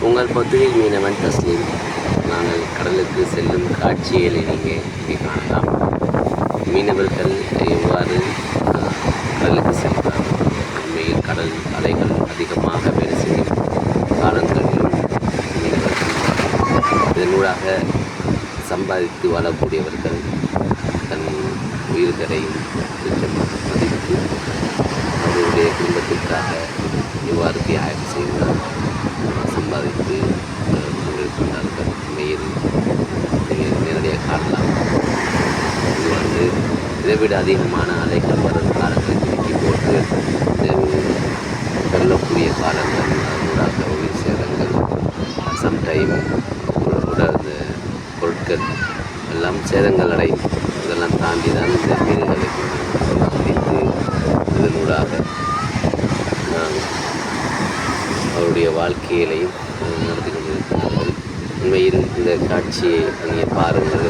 உங்கள் பகுதியில் மீனவன் தஸ்லீம். நாங்கள் கடலுக்கு செல்லும் காட்சிகளை நீங்கள் இங்கே காணலாம். மீனவர்கள் எவ்வாறு கடலுக்கு செல்கிறார்கள் உண்மையில் கடல் அலைகள் அதிகமாக வேலை செய்யும் காலங்களிலும் மீனவர்கள் இதனூடாக சம்பாதித்து வாழக்கூடியவர்கள் தன் உயிர்களையும் துச்சம் மதித்து அவருடைய குடும்பத்திற்காக இவ்வாறு தியாகம் செய்கிறார் சம்பாதித்து அஹ், கொண்டிருக்கின்றார்கள் உண்மையில் நீங்கள் நேரடியாக காணலாம் இது வந்து விட அதிகமான அலைகள் வரும் காலங்கள் திருப்பி போட்டு வெல்லக்கூடிய காலங்கள் அதனூடாக உயிர் சேதங்கள் சம்டைம் கூட அந்த பொருட்கள் எல்லாம் சேதங்கள் அடையும் இதெல்லாம் தாண்டி தான் இந்த மீன்களை பிடித்து இதனூடாக அவருடைய வாழ்க்கையிலையும் அஹ், நடத்தி கொண்டிருக்கிறார்கள் உண்மையில் இந்த காட்சியை நீங்கள் பாருங்கள்.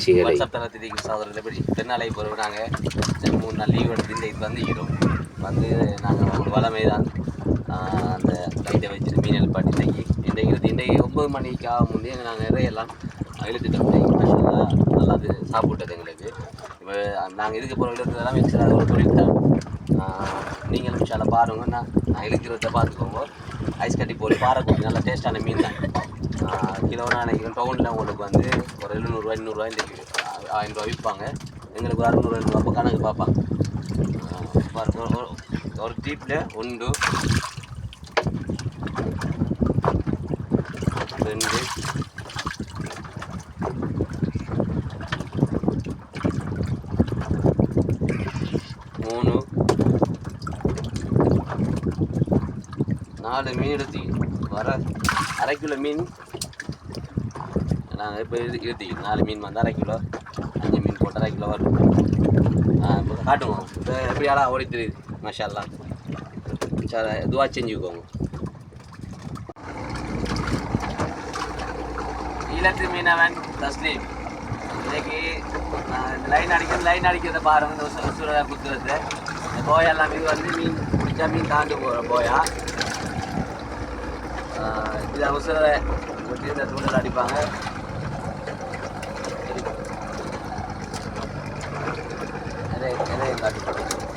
காட்சிகளை தென்னாலை போகிறோம் நாங்கள் இந்த மூணு நாள் லீவ் எடுத்து இந்த இது வந்து ஈரோம் வந்து நாங்கள் ஒரு வளமை தான். அந்த லைட்டை வச்சுட்டு மீன் எழுப்பாட்டி இன்றைக்கி இன்றைக்கு இன்றைக்கு ஒம்பது மணிக்கு ஆகும் முன்னே நாங்கள் நிறையெல்லாம் இழுத்துட்டோம் இன்றைக்கி மாஷா நல்லா அது சாப்பிட்டது எங்களுக்கு. இப்போ நாங்கள் இதுக்கு போகிற இழுத்ததெல்லாம் எக்ஸ்ட்ரா ஒரு தொழில் தான். நீங்களும் சில பாருங்க. நான் நான் இழுக்கிறத பார்த்துக்கோங்க. ஐஸ் கட்டி போட்டு பாறை நல்லா டேஸ்டான மீன் தான். கிலோ நினைக்கிறேன் டவுனில் உங்களுக்கு வந்து ஒரு எழுநூறுவா இன்னூறுவா இன்றைக்கி ஆயிரம் ரூபா விற்பாங்க. எங்களுக்கு ஒரு அறுநூறுவா அப்போ கணக்கு பார்ப்பாங்க. ஒரு டீப்பில் ஒன்று ரெண்டு மூணு நாலு மீன் எடுத்து வர அரை கிலோ மீன் நாங்கள் இப்போ இது நாலு மீன் வந்து அரை கிலோ அஞ்சு மீன் போட்டு அரை கிலோ வரும். இப்போ காட்டுவோம். இப்போ எப்படி ஆளா ஓடி தெரியுது மஷாலாம் சார் இதுவாக செஞ்சுக்கோங்க ஈழத்து மீனவன் தஸ்லீம். இன்னைக்கு இந்த லைன் அடிக்கிறது லைன் அடிக்கிறத பாருங்க. இந்த உசுர உசுர குத்துறது. இந்த போயெல்லாம் இது வந்து மீன் பிடிச்சா மீன் தாண்டி போகிற போயா. இது அவசர குத்தி இந்த தூண்டல் அடிப்பாங்க சரி. நிறைய நிறைய காட்டுப்பாங்க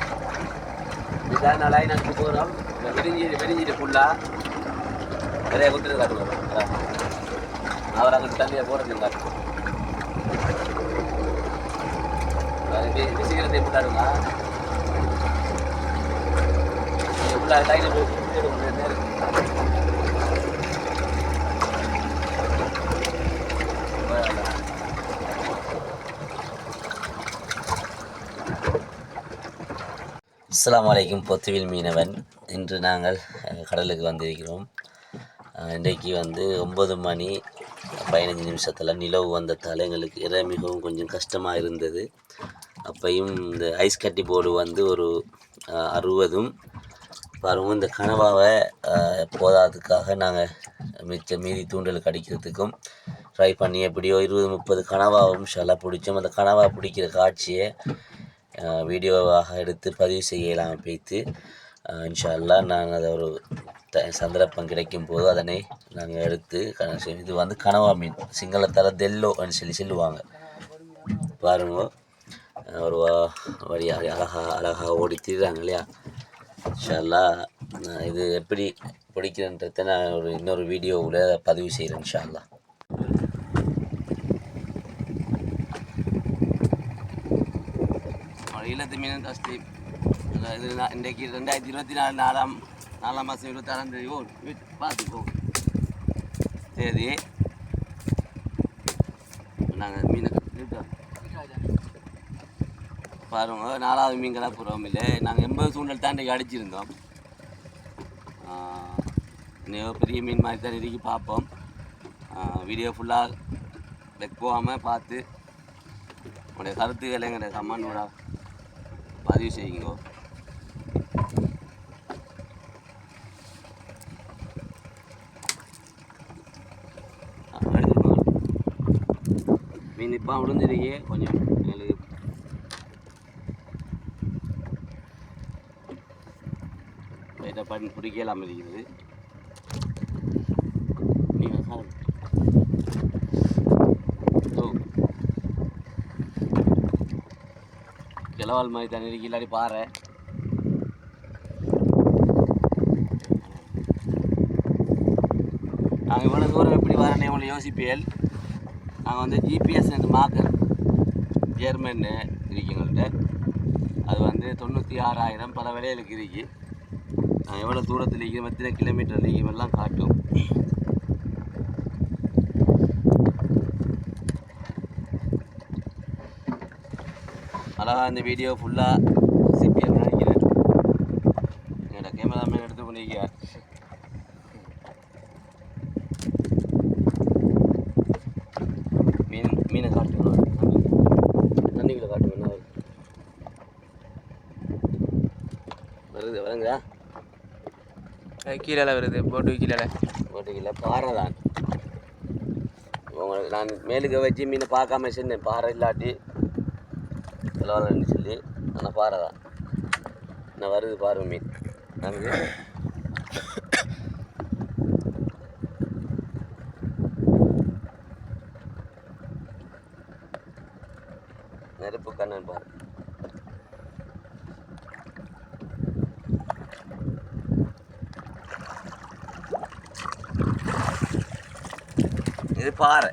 இதுதான் நான் லைன் அடிச்சு போகிறோம் விரிஞ்சிட்டு விரிஞ்சிட்டு ஃபுல்லாக நிறைய குத்துறது காட்டுவாங்க அவர் அங்கே தண்ணியை போடுறது காட்டு சீக்கிரத்தை போட்டாருங்க ஃபுல்லாக லைனில் போய் நேரம் அஸ்லாம் வலைக்கும் பொத்துவில் மீனவன். இன்று நாங்கள் கடலுக்கு வந்திருக்கிறோம். இன்றைக்கு வந்து ஒம்பது மணி பதினஞ்சு நிமிஷத்தில் நிலவு வந்ததால் எங்களுக்கு இற மிகவும் கொஞ்சம் கஷ்டமாக இருந்தது. அப்பையும் இந்த ஐஸ் கட்டி போர்டு வந்து ஒரு அறுபதும் பாருங்க இந்த கனவாவை போதாததுக்காக நாங்கள் மிச்ச மீதி தூண்டலுக்கு அடிக்கிறதுக்கும் ட்ரை பண்ணி எப்படியோ இருபது முப்பது கனவாவும் ஷெல்லாம் பிடிச்சோம். அந்த கனவா பிடிக்கிற காட்சியை வீடியோவாக எடுத்து பதிவு செய்யலாம் வைத்து இன்ஷா அல்லாஹ் நான் அதை ஒரு த சந்தர்ப்பம் கிடைக்கும் போது அதனை நாங்கள் எடுத்து இது வந்து கனவா மீன் சிங்களத்தால் தெல்லோன்னு சொல்லி சொல்லுவாங்க. பாருங்க. ஒரு வழியாக அழகாக அழகா அழகாக ஓடி இல்லையா? இன்ஷா இது எப்படி பிடிக்கிறன்றதை நான் ஒரு இன்னொரு வீடியோவில் பதிவு செய்கிறேன் இன்ஷா அல்லாஹ் மீன் கஷ்டி இது நான் இன்றைக்கு ரெண்டாயிரத்தி இருபத்தி நாலு நாலாம் நாலாம் மாதம் இருபத்தாறாம் தேதி ஓ வீட் பார்த்துக்கோ தேதி நாங்கள் மீனை இழுத்தோம். பாருங்க நாலாவது மீன் கலப்புறோம் இல்லை நாங்கள் எண்பது சூண்டல் தாண்டி அடிச்சிருந்தோம் ஆஹ், பெரிய மீன் மாதிரி தான் இறுக்கி பார்ப்போம் வீடியோ ஃபுல்லாக வெக் போகாமல் பார்த்து உங்களுடைய கருத்துக்களை எங்களுடைய கமெண்டோட பதிவு செய்யுங்க. மீன் இப்போ விழுந்துருக்கே கொஞ்சம் எங்களுக்கு இதை பண்ணி பிடிக்கலாம் இருக்கிறது நீங்கள் சார் ஓ கிளவால் மாதிரி தண்ணி இருக்கு. இல்லாட்டி பாறை நாங்கள் இவ்வளோ தூரம் எப்படி வரேன்னு இவ்வளோ யோசிப்பியல் நாங்கள் வந்து ஜிபிஎஸ் அண்ட் மார்க்கர் ஜெர்மன் இருக்குங்கள்ட்ட அது வந்து தொண்ணூற்றி ஆறாயிரம் பல விலைகளுக்கு இருக்கு. நாங்கள் எவ்வளோ தூரத்தில் இருக்கிறோம் எத்தனை கிலோமீட்டர் இருக்கிறோம் எல்லாம் காட்டும். அழகாக இந்த வீடியோ ஃபுல்லாக சிபிஎம் நினைக்கிறேன் என்னோட கேமராமேன் எடுத்து பண்ணிக்க மீன் மீனை காட்டுங்க. தண்ணிக்குள்ள காட்டுங்க என்ன வருது? வருது வருங்க. கீழே வருது போட்டு கீழே ஓட்டுக்கல பாறை தான். உங்களுக்கு நான் மேலுக்கு வச்சு மீனை பார்க்காம செஞ்சேன் பாறை இல்லாட்டி செலவாளன்னு சொல்லி ஆனால் பாறை தான். நான் வருது பாரு மீன் நமக்கு நெருப்பு கண்ணன் பாரு. இது பாறை.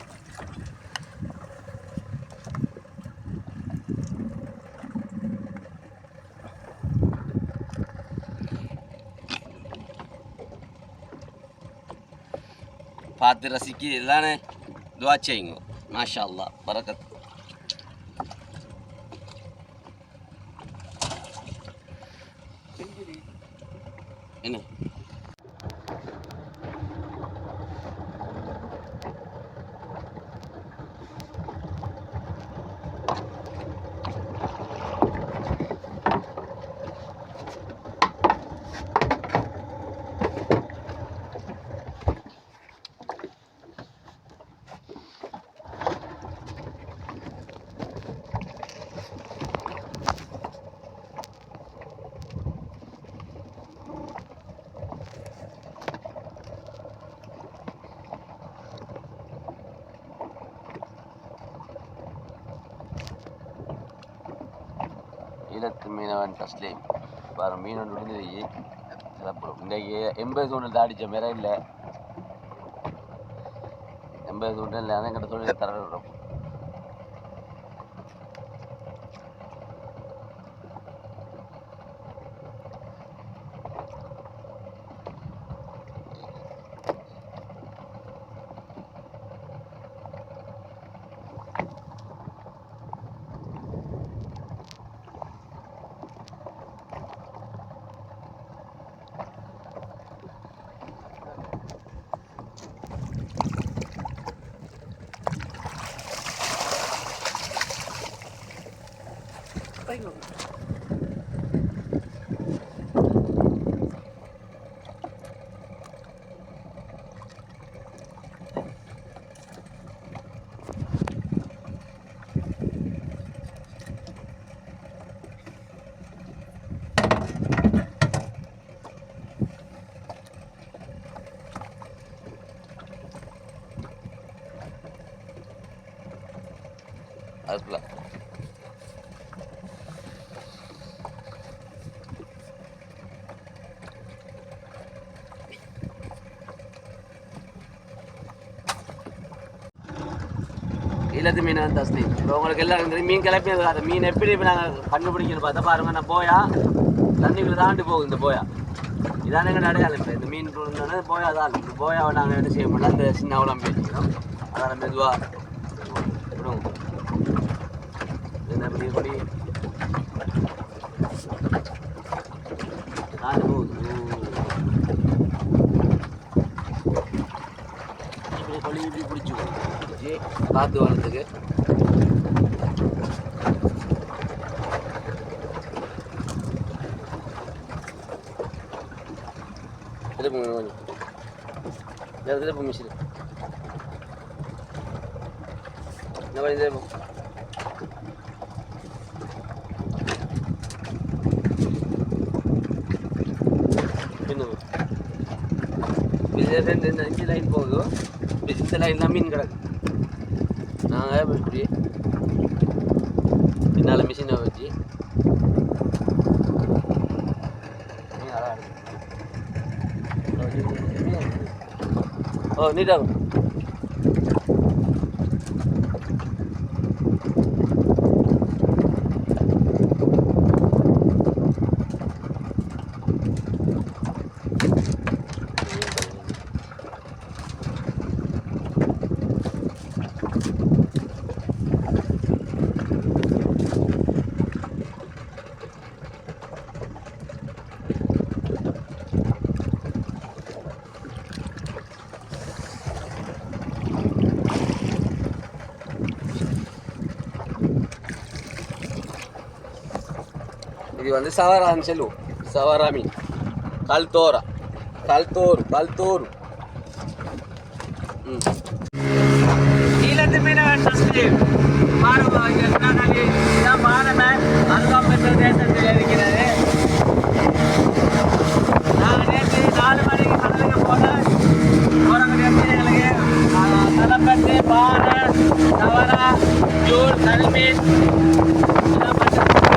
பார்த்து ரசிக்கு எல்லானே துவா செய்யுங்க. மாஷா அல்லா பறக்கத்து என்ன ஈழத்து மீனவன் தஸ்லீம். பாரு மீனவன் விழுந்து சாப்பிடும் இன்றைக்கி எண்பது தூண்டில் தாடிச்ச மாரி இல்லை. எண்பது தூண்டில் இல்லை அதான் கிட்ட தொழில் தர அதுக்குள்ள. ஈழத்து மீன் வந்து தஸ்தி இப்போ உங்களுக்கு எல்லாம் தெரியும் மீன் கிளப்பி அந்த மீன் எப்படி இப்போ நாங்கள் கண்டுபிடிக்கணும் பார்த்தா பாருங்க நான் போயா தண்ணிக்குள்ளே தாண்டி போகும் இந்த போயா. இதான எங்கள் அடையாளம். இப்போ இந்த மீன் இருந்தாலும் போயா தான். இந்த போயாவை நாங்கள் என்ன செய்ய முடியல அந்த சின்ன அவலம் பேசிக்கிறோம் அதான் மெதுவாக விடுவோம் என்ன இப்படி இப்படி தாண்டி போகுது இப்படி கொள்ளி இப்படி பிடிச்சி பிடிச்சி பார்த்து வர்றதுக்கு திருப்புங்க கொஞ்சம் வேறு மிஷின் இந்த மாதிரி திருப்பு இது ரெண்டு இந்த அஞ்சு லைன் போகுது இப்படி இந்த லைன்லாம் மீன் கிடக்கு நாங்கள் இப்படி பின்னால் மிஷினை வச்சு மீன் அழகா இருக்கு. ஓ நீட்டாகும் இது வந்து சவரான்னு சொல்லுவோம் சவரா மீன் கல்தோரா கல்தோறு கல்தோறு ம் ஈழத்து மீனவன் சஸ்லீம் இதான் மாணவன் அங்கம் இருக்கிறது நான் நேற்று நாலு மணிக்கு கடலுக்கு போனேன் போறக்கூடிய மீன்களுக்கு தலைப்பட்டு பானை தவறா ஜூல் கல்மீன் இதெல்லாம்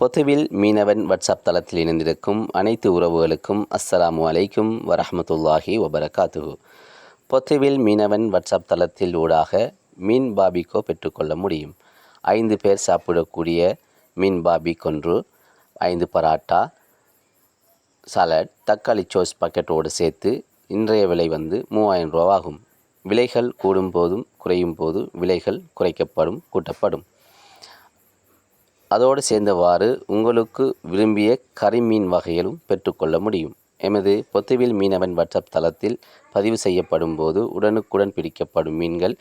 பொத்துவில் மீனவன் வாட்ஸ்அப் தளத்தில் இணைந்திருக்கும் அனைத்து உறவுகளுக்கும் அஸ்ஸலாமு அலைக்கும் வரஹ்மத்துல்லாஹி வபரகாத்து பொத்துவில் மீனவன் வாட்ஸ்அப் தளத்தில் ஊடாக மீன் பாபிக்கோ பெற்றுக்கொள்ள முடியும். ஐந்து பேர் சாப்பிடக்கூடிய மீன் பாபி கொன்று ஐந்து பராட்டா சலட் தக்காளி சோஸ் பாக்கெட்டோடு சேர்த்து இன்றைய விலை வந்து மூவாயிரம் ரூபாவாகும். விலைகள் கூடும் போதும் குறையும் போது விலைகள் குறைக்கப்படும் கூட்டப்படும். அதோடு சேர்ந்தவாறு உங்களுக்கு விரும்பிய கறிமீன் வகைகளும் பெற்றுக்கொள்ள முடியும். எமது பொத்துவில் மீனவன் வாட்ஸ்அப் தளத்தில் பதிவு செய்யப்படும் போது உடனுக்குடன் பிடிக்கப்படும் மீன்கள்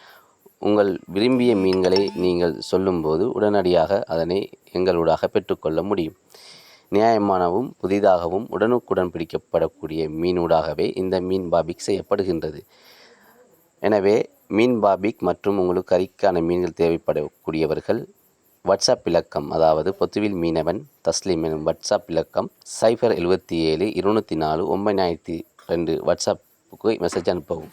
உங்கள் விரும்பிய மீன்களை நீங்கள் சொல்லும்போது உடனடியாக அதனை எங்களூடாக பெற்றுக்கொள்ள முடியும். நியாயமானவும் புதிதாகவும் உடனுக்குடன் பிடிக்கப்படக்கூடிய மீனூடாகவே இந்த மீன் பாபிக் செய்யப்படுகின்றது. எனவே மீன் பாபிக் மற்றும் உங்களுக்கு கறிக்கான மீன்கள் தேவைப்படக்கூடியவர்கள் வாட்ஸ்அப் இலக்கம் அதாவது பொத்துவில் மீனவன் தஸ்லீம் எனும் வாட்ஸ்அப் இலக்கம் சைஃபர் எழுபத்தி ஏழு இருநூற்றி நாலு ஒம்பதாயிரத்தி ரெண்டு வாட்ஸ்அப்புக்கு மெசேஜ் அனுப்பவும்.